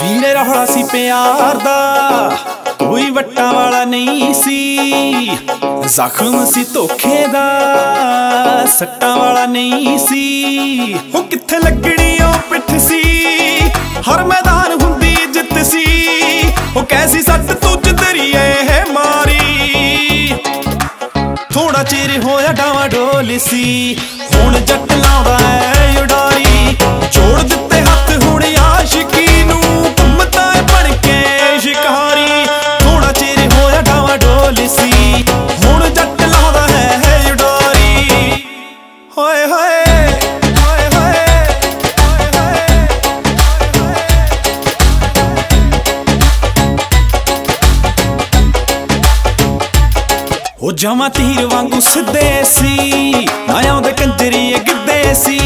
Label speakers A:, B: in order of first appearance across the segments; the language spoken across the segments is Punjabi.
A: ਪਹਿਲੇ ਰੌਲਾ ਸੀ ਪਿਆਰ ਦਾ, ਕੋਈ ਵੱਟਾਂ ਵਾਲਾ ਨਹੀਂ ਸੀ। ਜ਼ਖਮ ਸੀ ਧੋਖੇ ਦਾ, ਸੱਟਾਂ ਵਾਲਾ ਨਹੀਂ ਸੀ। ਉਹ ਕਿੱਥੇ ਲੱਗਣੀ ਉਹ ਪਿੱਠ ਸੀ? ਹਰ ਮੈਦਾਨ ਹੁੰਦੀ ਜਿੱਤ ਸੀ। ਉਹ ਕੈਸੀ ਸੱਟ ਤੁਝ ਦਰੀਏ ਹੈ ਮਾਰੀ? ਥੋੜਾ ਚਿਰ ਹੋਇਆ ਡਾਵਾ ਡੋਲ ਸੀ। ਹੁਣ ਜੱਟ ਲਾਉਂਦਾ ਐ ਉਡਾਰੀ। ਜੋੜ ਦਿੱਤੇ ਹੱਥ ਹੁਣ ਉਹ ਜਮਾ ਤੀਰ ਵਾਂਗੂ ਸਿੱਧੇ ਸੀ, ਨਾ ਆਉਂਦੇ ਕੰਜਰੀ ਗਿੱਦੇ ਸੀ।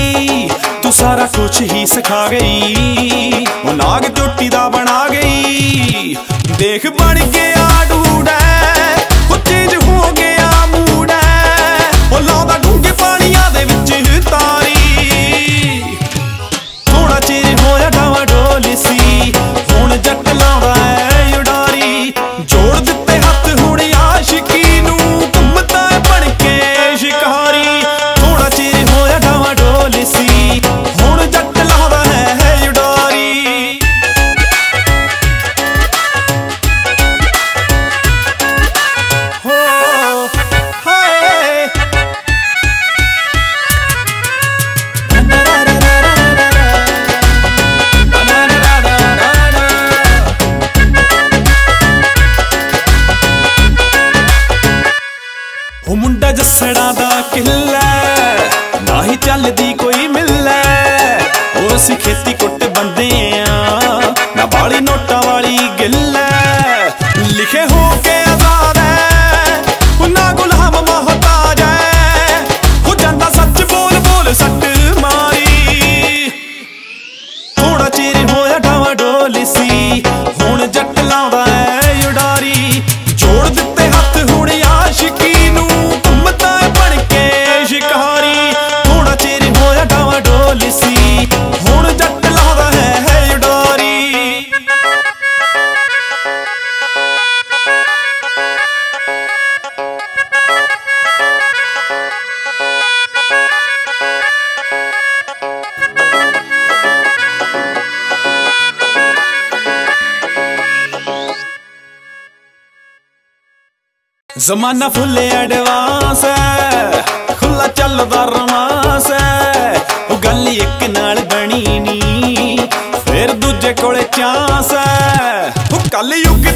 A: ਤੂੰ ਸਾਰਾ ਕੁਝ ਹੀ ਸਿਖਾ ਗਈ, ਉਹ ਨਾਗ ਚੋਟੀ ਦਾ ਬਣਾ ਗਈ। ਦੇਖ ਬਣ ਗਿਆ ਜੱਸੜਾ ਦਾ ਕਿੱਲਾ ਨਾ ਹੀ ਚੱਲਦੀ ਕੋਈ ਮਿੱਲਾ ਉਹ ਅਸੀਂ ਖੇਤੀ ਜ਼ਮਾਨਾ ਫੁੱਲ ਐਡਵਾਂਸ ਹੈ ਖੁੱਲਾ ਚੱਲਦਾ ਰਮਾਸ ਹੈ ਉਹ ਗੱਲ ਇੱਕ ਨਾਲ ਬਣੀ ਨੀ, ਫਿਰ ਦੂਜੇ ਕੋਲੇ ਚਾਂਸ ਹੈ ਉਹ ਕੱਲ ਯੁੱਗ